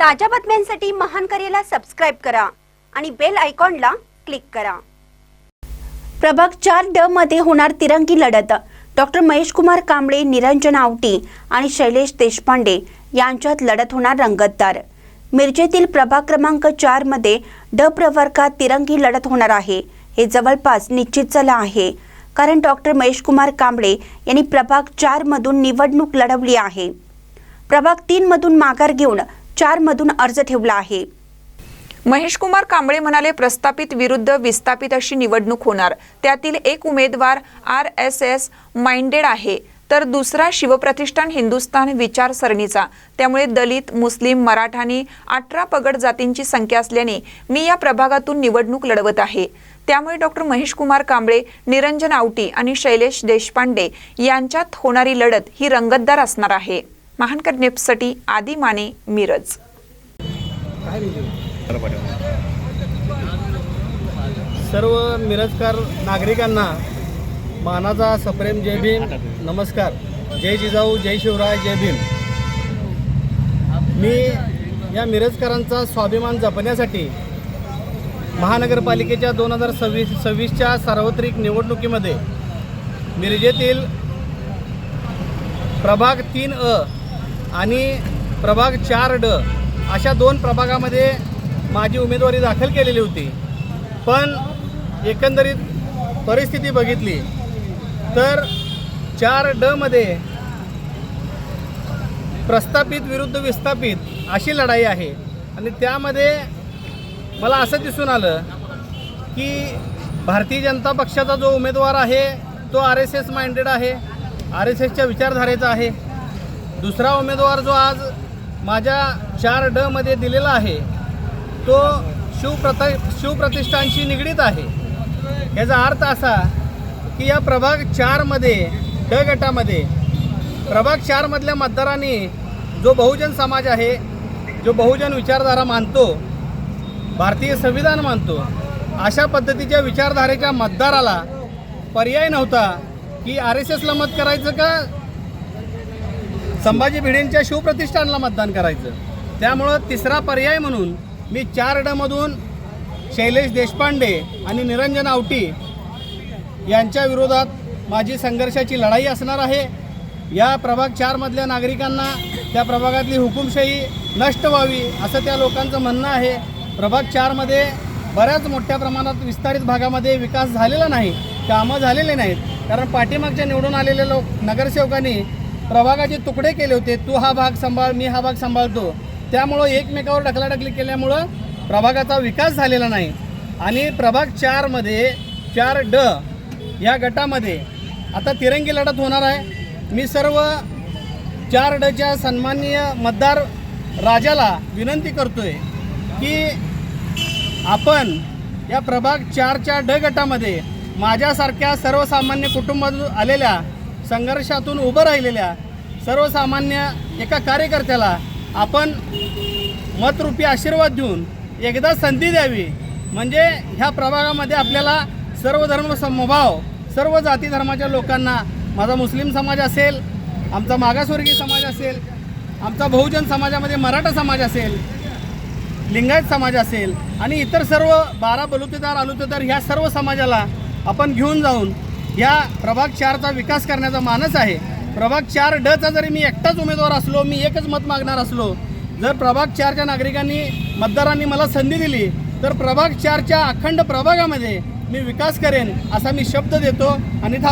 ताज्या बातम्यांसाठी महान करेला सबस्क्राईब करा आणि बेल आयकॉनला क्लिक करा. प्रभाग चार ड मध्ये होणार तिरंगी लढत. डॉक्टर महेश कुमार कांबळे निरंजन आवटी आणि शैलेश देशपांडे यांच्यात लढत होणार रंगतदार. मिरजेतील प्रभाग क्रमांक चारमध्ये ड प्रवर्गात तिरंगी लढत होणार आहे. हे जवळपास निश्चित झालं आहे. कारण डॉक्टर महेश कुमार कांबळे यांनी प्रभाग चार मधून निवडणूक लढवली आहे. प्रभाग तीन मधून माघार घेऊन चार मधून अर्ज ठेवला आहे. महेशकुमार कांबळे म्हणाले प्रस्थापित विरुद्ध विस्थापित अशी निवडणूक होणार. त्यातील एक उमेदवार आर एस एस माइंडेड आहे. तर दुसरा शिवप्रतिष्ठान हिंदुस्थान विचारसरणीचा. त्यामुळे दलित मुस्लिम मराठानी अठरा पगड जातींची संख्या असल्याने मी या प्रभागातून निवडणूक लढवत आहे. त्यामुळे डॉक्टर महेशकुमार कांबळे निरंजन आवटी आणि शैलेश देशपांडे यांच्यात होणारी लढत ही रंगतदार असणार आहे. महानकर नेप्ससाठी आदी माने मिरज. सर्व मिरजकार नागरिकांना मानाचा सप्रेम जय भीम. नमस्कार. जय जिजाऊ जय शिवराय जय भीम. मी या मिरजकरांचा स्वाभिमान जपण्यासाठी महानगरपालिकेच्या दोन हजार सव्वीस सव्वीसच्या सार्वत्रिक निवडणुकीमध्ये मिरजेतील प्रभाग तीन अ आणि प्रभाग चार ड अशा दोन प्रभागामध्ये माझी उमेदवारी दाखल केलेली होती. पण एकंदरीत परिस्थिती बघितली तर चार डमध्ये प्रस्थापित विरुद्ध विस्थापित अशी लढाई आहे. आणि त्यामध्ये मला असं दिसून आलं की भारतीय जनता पक्षाचा जो उमेदवार आहे तो आर एस एस माइंडेड आहे आर एस एसच्या विचारधारेचा आहे. दुसरा उमेदवार जो आज माझ्या चार डमध्ये दिलेला आहे तो शिवप्रत शिवप्रतिष्ठानशी निगडीत आहे. याचा अर्थ असा की या प्रभाग चारमध्ये ड गटामध्ये प्रभाग चारमधल्या मतदारांनी जो बहुजन समाज आहे जो बहुजन विचारधारा मानतो भारतीय संविधान मानतो अशा पद्धतीच्या विचारधारेच्या मतदाराला पर्याय नव्हता की आर एस एसला मत करायचं का संभाजी भिडेंच्या शिवप्रतिष्ठानला मतदान करायचं. त्यामुळं तिसरा पर्याय म्हणून मी चार डमधून शैलेश देशपांडे आणि निरंजन आवटी यांच्या विरोधात माझी संघर्षाची लढाई असणार आहे. या प्रभाग चारमधल्या नागरिकांना त्या प्रभागातली हुकुमशाही नष्ट व्हावी असं त्या लोकांचं म्हणणं आहे. प्रभाग चारमध्ये बऱ्याच मोठ्या प्रमाणात विस्तारित भागामध्ये विकास झालेला नाही कामं झालेले नाहीत. कारण पाठीमागच्या निवडून आलेले लोक नगरसेवकांनी प्रभागाचे तुकडे केले होते तू हा भाग सांभाळ मी हा भाग सांभाळतो. त्यामुळं एकमेकावर ढकलाढकली केल्यामुळं प्रभागाचा विकास झालेला नाही. आणि प्रभाग चारमध्ये चार ड या गटामध्ये आता तिरंगी लढत होणार आहे. मी सर्व चार डच्या सन्माननीय मतदार राजाला विनंती करतोय की आपण या प्रभाग चारच्या ड गटामध्ये माझ्यासारख्या सर्वसामान्य कुटुंबातून आलेल्या संघर्षातून उभं राहिलेल्या सर्वसामान्य एका कार्यकर्त्याला आपण मतरूपी आशीर्वाद देऊन एकदा संधी द्यावी. म्हणजे ह्या प्रभागामध्ये आपल्याला सर्व धर्म समभाव सर्व जाती धर्माच्या लोकांना माझा मुस्लिम समाज असेल आमचा मागासवर्गीय समाज असेल आमचा बहुजन समाजामध्ये मराठा समाज असेल लिंगायत समाज असेल आणि इतर सर्व बारा बलुतेदार आलुतेदार ह्या सर्व समाजाला आपण घेऊन जाऊन या प्रभाग चारचा विकास करण्याचा मानस आहे. प्रभाग चार डचा जरी मी एकटाच उमेदवार असलो मी एकच मत मागणार असलो जर प्रभाग चारच्या नागरिकांनी मतदारांनी मला संधी दिली तर प्रभाग चारच्या अखंड प्रभागामध्ये मी विकास करेन असा मी शब्द देतो. आणि